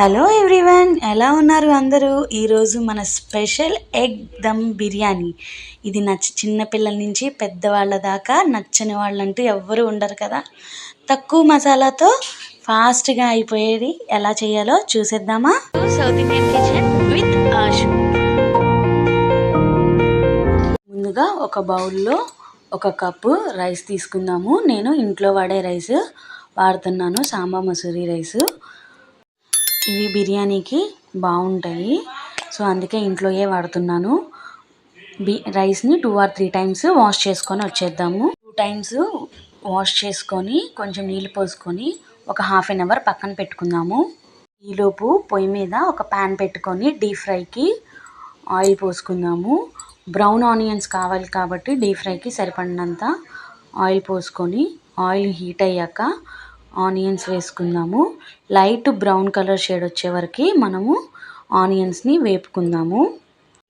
Hello everyone ఎలా ఉన్నారు అందరూ? ఈరోజు మన స్పెషల్ ఎగ్ దమ్ బిర్యానీ. ఇది నచ్చ చిన్నపిల్లల నుంచి పెద్దవాళ్ళ దాకా నచ్చని వాళ్ళంటూ ఎవ్వరూ ఉండరు కదా? తక్కువ మసాలాతో ఫాస్ట్గా అయిపోయేది ఎలా చేయాలో చూసేద్దామా? South Indian kitchen with Ashu ముందుగా ఒక బౌల్లో ఒక కప్పు రైస్ తీసుకుందాము. నేను ఇంట్లో వాడే రైస్ వాడుతున్నాను సాంబా మసూరి రైస్. ఇవి బిర్యానీకి బాగుంటాయి. సో అందుకే ఇంట్లోయే వాడుతున్నాను. బి రైస్ని two or three times wash చేసుకొని వచ్చేద్దాము. టూ టైమ్స్ వాష్ చేసుకొని కొంచెం నీళ్ళు పోసుకొని ఒక హాఫ్ అన్ అవర్ పక్కన పెట్టుకుందాము. ఈలోపు పొయ్యి మీద ఒక ప్యాన్ పెట్టుకొని డీప్ ఫ్రైకి ఆయిల్ పోసుకుందాము. బ్రౌన్ ఆనియన్స్ కావాలి కాబట్టి డీప్ ఫ్రైకి సరిపడినంత ఆయిల్ పోసుకొని ఆయిల్ హీట్ అయ్యాక ఆనియన్స్ వేసుకుందాము. లైట్ బ్రౌన్ కలర్ షేడ్ వచ్చే వరకు మనము ఆనియన్స్ని వేపుకుందాము.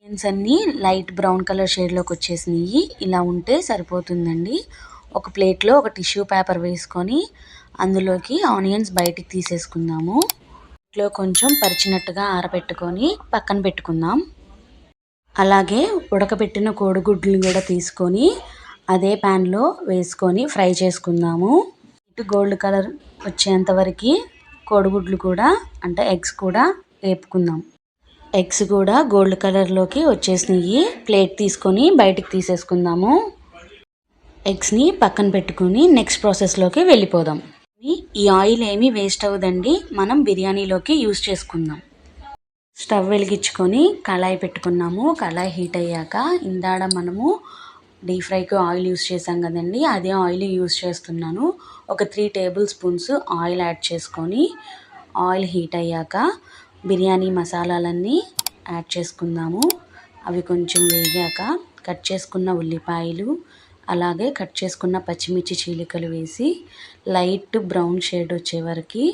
ఆనియన్స్ అన్నీ లైట్ బ్రౌన్ కలర్ షేడ్లోకి వచ్చేసినాయి. ఇలా ఉంటే సరిపోతుందండి. ఒక ప్లేట్లో ఒక టిష్యూ పేపర్ వేసుకొని అందులోకి ఆనియన్స్ బయటికి తీసేసుకుందాము. ఇంట్లో కొంచెం పరిచినట్టుగా ఆరబెట్టుకొని పక్కన పెట్టుకుందాం. అలాగే ఉడకబెట్టిన కోడిగుడ్లు కూడా తీసుకొని అదే ప్యాన్లో వేసుకొని ఫ్రై చేసుకుందాము. గోల్డ్ కలర్ వచ్చేంత వరకు కోడిగుడ్లు కూడా అంటే ఎగ్స్ కూడా వేపుకుందాం. ఎగ్స్ కూడా గోల్డ్ కలర్లోకి వచ్చేసినాయి. ప్లేట్ తీసుకొని బయటికి తీసేసుకుందాము. ఎగ్స్ని పక్కన పెట్టుకుని నెక్స్ట్ ప్రాసెస్లోకి వెళ్ళిపోదాం. ఈ ఆయిల్ ఏమీ వేస్ట్ అవ్వదండి. మనం బిర్యానీలోకి యూస్ చేసుకుందాం. స్టవ్ వెలిగించుకొని కళాయి పెట్టుకున్నాము. కళాయి హీట్ అయ్యాక ఇందాడ మనము డీప్ ఫ్రైకి ఆయిల్ యూస్ చేసాం కదండి అదే ఆయిల్ యూస్ చేస్తున్నాను. ఒక three tablespoons oil add చేసుకొని ఆయిల్ హీట్ అయ్యాక బిర్యానీ మసాలాలన్నీ యాడ్ చేసుకుందాము. అవి కొంచెం వేగాక కట్ చేసుకున్న ఉల్లిపాయలు అలాగే కట్ చేసుకున్న పచ్చిమిర్చి చీలికలు వేసి లైట్ బ్రౌన్ షేడ్ వచ్చే వరకు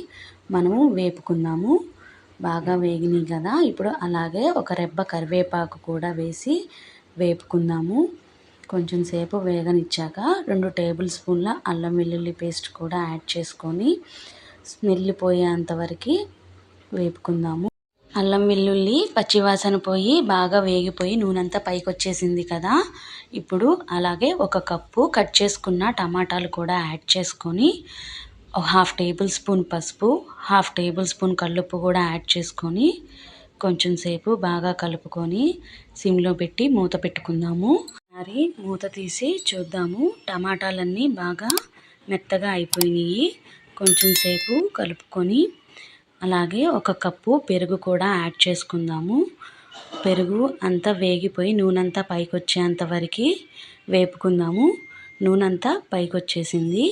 మనము వేపుకుందాము. బాగా వేగినాయి కదా ఇప్పుడు అలాగే ఒక రెబ్బ కరివేపాకు కూడా వేసి వేపుకుందాము. కొంచెం సేపు వేగనిచ్చాక రెండు టేబుల్ స్పూన్ల అల్లం వెల్లుల్లి పేస్ట్ కూడా యాడ్ చేసుకొని స్మెల్ పోయేంత వేపుకుందాము. అల్లం వెల్లుల్లి పచ్చివాసన పోయి బాగా వేగిపోయి నూనెంతా పైకి వచ్చేసింది కదా. ఇప్పుడు అలాగే ఒక కప్పు కట్ చేసుకున్న టమాటాలు కూడా యాడ్ చేసుకొని హాఫ్ టేబుల్ స్పూన్ పసుపు హాఫ్ టేబుల్ స్పూన్ కల్లుప్పు కూడా యాడ్ చేసుకొని కొంచెం సేపు బాగా కలుపుకొని సిమ్లో పెట్టి మూత పెట్టుకుందాము. మరి మూత తీసి చూద్దాము. టమాటాలన్నీ బాగా మెత్తగా అయిపోయినాయి. కొంచెం సేపు కలుపుకొని అలాగే ఒక కప్పు పెరుగు కూడా యాడ్ చేసుకుందాము. పెరుగు అంతా వేగిపోయి నూనె అంతా పైకి వచ్చేంత వరకు వేపుకుందాము. నూనె అంతా పైకి వచ్చేసింది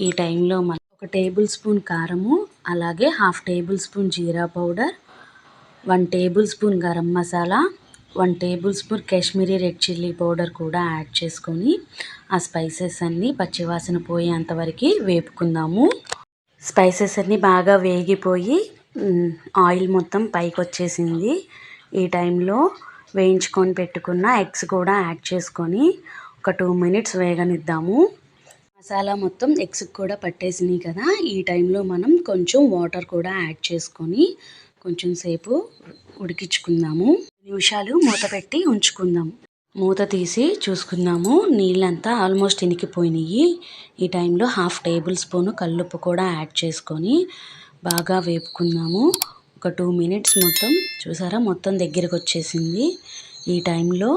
ఈ టైంలో మనం ఒక టేబుల్ స్పూన్ కారము అలాగే half tablespoon jeera powder one tablespoon garam masala one tablespoon Kashmiri red chilli powder కూడా యాడ్ చేసుకొని ఆ స్పైసెస్ అన్నీ పచ్చివాసన పోయేంతవరకు వేపుకుందాము. స్పైసెస్ అన్నీ బాగా వేగిపోయి ఆయిల్ మొత్తం పైకి వచ్చేసింది ఈ టైంలో వేయించుకొని పెట్టుకున్న ఎగ్స్ కూడా యాడ్ చేసుకొని ఒక టూ మినిట్స్ వేగనిద్దాము. మసాలా మొత్తం ఎగ్స్కి కూడా పట్టేసినాయి కదా ఈ టైంలో మనం కొంచెం వాటర్ కూడా యాడ్ చేసుకొని కొంచెం సేపు ఉడికించుకుందాము. నిమిషాలు మూత పెట్టి ఉంచుకుందాం. మూత తీసి చూసుకుందాము. నీళ్ళంతా ఆల్మోస్ట్ ఇనికిపోయినాయి ఈ టైంలో హాఫ్ టేబుల్ స్పూన్ కల్లుప్పు కూడా యాడ్ చేసుకొని బాగా వేపుకుందాము. ఒక టూ మినిట్స్ మొత్తం. చూసారా? మొత్తం దగ్గరికి వచ్చేసింది. ఈ టైంలో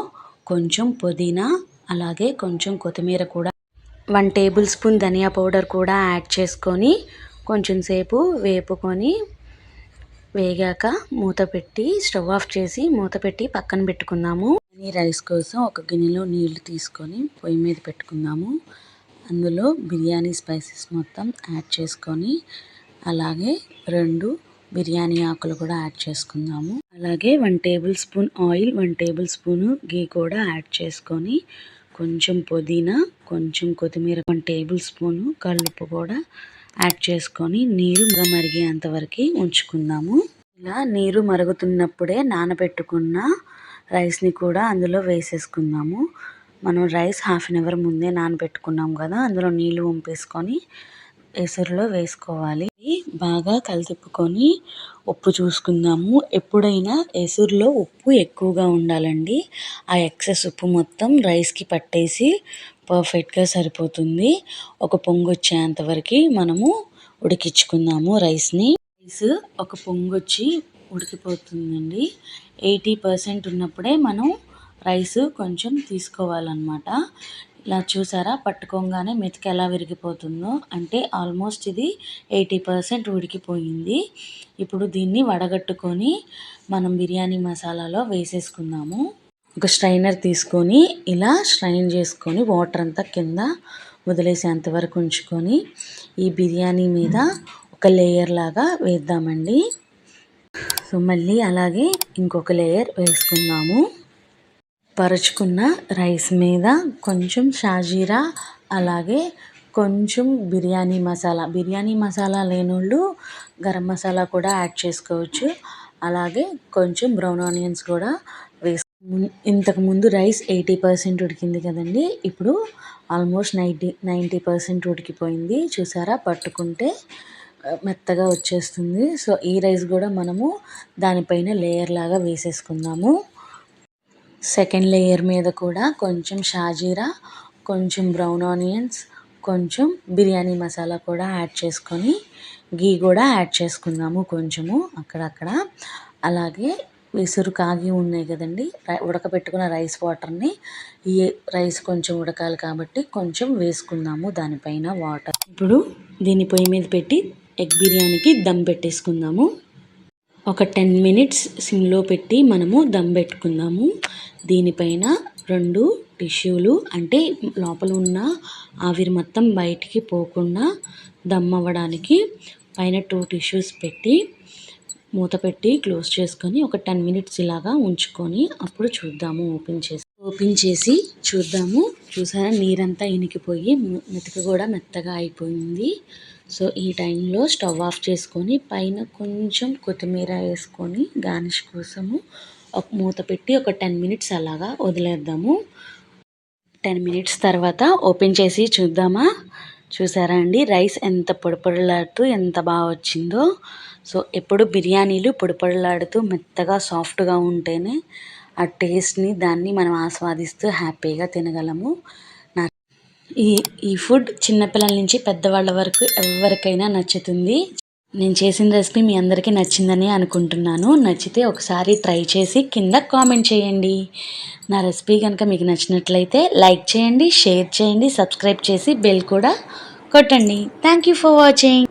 కొంచెం పుదీనా అలాగే కొంచెం కొత్తిమీర కూడా. వన్ టేబుల్ స్పూన్ ధనియా పౌడర్ కూడా యాడ్ చేసుకొని కొంచెం సేపు వేపుకొని వేగాక మూత పెట్టి స్టవ్ ఆఫ్ చేసి మూత పెట్టి పక్కన పెట్టుకుందాము. ఈ రైస్ కోసం ఒక గిన్నెలో నీళ్ళు తీసుకొని పొయ్యి మీద పెట్టుకుందాము. అందులో బిర్యానీ స్పైసెస్ మొత్తం యాడ్ చేసుకొని అలాగే రెండు బిర్యానీ ఆకులు కూడా యాడ్ చేసుకుందాము. అలాగే one tablespoon oil one tablespoon ghee కూడా యాడ్ చేసుకొని కొంచెం పుదీనా కొంచెం కొత్తిమీర వన్ టేబుల్ స్పూన్ కల్లుపు కూడా యాడ్ చేసుకొని నీరు మరిగేంత వరకు ఉంచుకుందాము. ఇలా నీరు మరుగుతున్నప్పుడే నానబెట్టుకున్న రైస్ని కూడా అందులో వేసేసుకుందాము. మనం రైస్ హాఫ్ అన్ అవర్ ముందే నానబెట్టుకున్నాం కదా అందులో నీళ్ళు వంపేసుకొని ఎసురులో వేసుకోవాలి. బాగా కలితిప్పుకొని ఉప్పు చూసుకుందాము. ఎప్పుడైనా ఎసురులో ఉప్పు ఎక్కువగా ఉండాలండి. ఆ ఎక్సెస్ ఉప్పు మొత్తం రైస్కి పట్టేసి పర్ఫెక్ట్గా సరిపోతుంది. ఒక పొంగు వచ్చేంతవరకు మనము ఉడికించుకుందాము రైస్ని. రైస్ ఒక పొంగు వచ్చి ఉడికిపోతుందండి. ఎయిటీ పర్సెంట్ ఉన్నప్పుడే మనం రైస్ కొంచెం తీసుకోవాలన్నమాట. ఇలా చూసారా? పట్టుకోగానే మెతుకు ఎలా విరిగిపోతుందో. అంటే ఆల్మోస్ట్ ఇది ఎయిటీ పర్సెంట్ ఉడికిపోయింది. ఇప్పుడు దీన్ని వడగట్టుకొని మనం బిర్యానీ మసాలాలో వేసేసుకుందాము. ఒక స్ట్రైనర్ తీసుకొని ఇలా స్ట్రైన్ చేసుకొని వాటర్ అంతా కింద వదిలేసేంత వరకు ఉంచుకొని ఈ బిర్యానీ మీద ఒక లేయర్ లాగా వేద్దామండి. సో మళ్ళీ అలాగే ఇంకొక లేయర్ వేసుకుందాము. పరుచుకున్న రైస్ మీద కొంచెం షాజీరా అలాగే కొంచెం బిర్యానీ మసాలా. బిర్యానీ మసాలా లేనోళ్ళు గరం మసాలా కూడా యాడ్ చేసుకోవచ్చు. అలాగే కొంచెం బ్రౌన్ ఆనియన్స్ కూడా వేసు ఇంతకుముందు రైస్ ఎయిటీ పర్సెంట్ ఉడికింది కదండి. ఇప్పుడు ఆల్మోస్ట్ నైంటీ నైంటీ పర్సెంట్ ఉడికిపోయింది. చూసారా? పట్టుకుంటే మెత్తగా వచ్చేస్తుంది. సో ఈ రైస్ కూడా మనము దానిపైన లేయర్ లాగా వేసేసుకుందాము. సెకండ్ లేయర్ మీద కూడా కొంచెం షాజీరా కొంచెం బ్రౌన్ ఆనియన్స్ కొంచెం బిర్యానీ మసాలా కూడా యాడ్ చేసుకొని గీ కూడా యాడ్ చేసుకుందాము కొంచెము అక్కడక్కడ. అలాగే విసురు కాగి ఉన్నాయి కదండి ఉడకబెట్టుకున్న రైస్ వాటర్ని ఈ రైస్ కొంచెం ఉడకాలి కాబట్టి కొంచెం వేసుకుందాము దానిపైన వాటర్. ఇప్పుడు దీని పొయ్యి మీద పెట్టి ఎగ్ బిర్యానీకి దమ్ పెట్టేసుకుందాము. ఒక టెన్ మినిట్స్ సిమ్లో పెట్టి మనము దమ్ పెట్టుకుందాము. దీనిపైన రెండు టిష్యూలు అంటే లోపల ఉన్న ఆవిరి మొత్తం బయటికి పోకుండా దమ్ అవ్వడానికి పైన టూ టిష్యూస్ పెట్టి మూత పెట్టి క్లోజ్ చేసుకొని ఒక టెన్ మినిట్స్ ఇలాగా ఉంచుకొని అప్పుడు చూద్దాము ఓపెన్ చేసి. ఓపెన్ చేసి చూద్దాము. చూసారా? నీరంతా ఇనికిపోయి మెతుక కూడా మెత్తగా అయిపోయింది. సో ఈ టైంలో స్టవ్ ఆఫ్ చేసుకొని పైన కొంచెం కొత్తిమీర వేసుకొని గార్నిష్ కోసము ఒక మూత పెట్టి ఒక టెన్ మినిట్స్ అలాగా వదిలేద్దాము. టెన్ మినిట్స్ తర్వాత ఓపెన్ చేసి చూద్దామా? చూసారా అండి? రైస్ ఎంత పొడిపొడలాడుతూ ఎంత బాగా వచ్చిందో. సో ఎప్పుడు బిర్యానీలు పొడిపొడలాడుతూ మెత్తగా సాఫ్ట్గా ఉంటేనే ఆ టేస్ట్ని దాన్ని మనం ఆస్వాదిస్తూ హ్యాపీగా తినగలము. ఈ ఈ ఫుడ్ చిన్నపిల్లల నుంచి పెద్దవాళ్ళ వరకు ఎవరికైనా నచ్చుతుంది. నేను చేసిన రెసిపీ మీ అందరికీ నచ్చిందని అనుకుంటున్నాను. నచ్చితే ఒకసారి ట్రై చేసి కింద కామెంట్ చేయండి. నా రెసిపీ కనుక మీకు నచ్చినట్లయితే లైక్ చేయండి షేర్ చేయండి సబ్స్క్రైబ్ చేసి బెల్ కూడా కొట్టండి. Thank you for watching.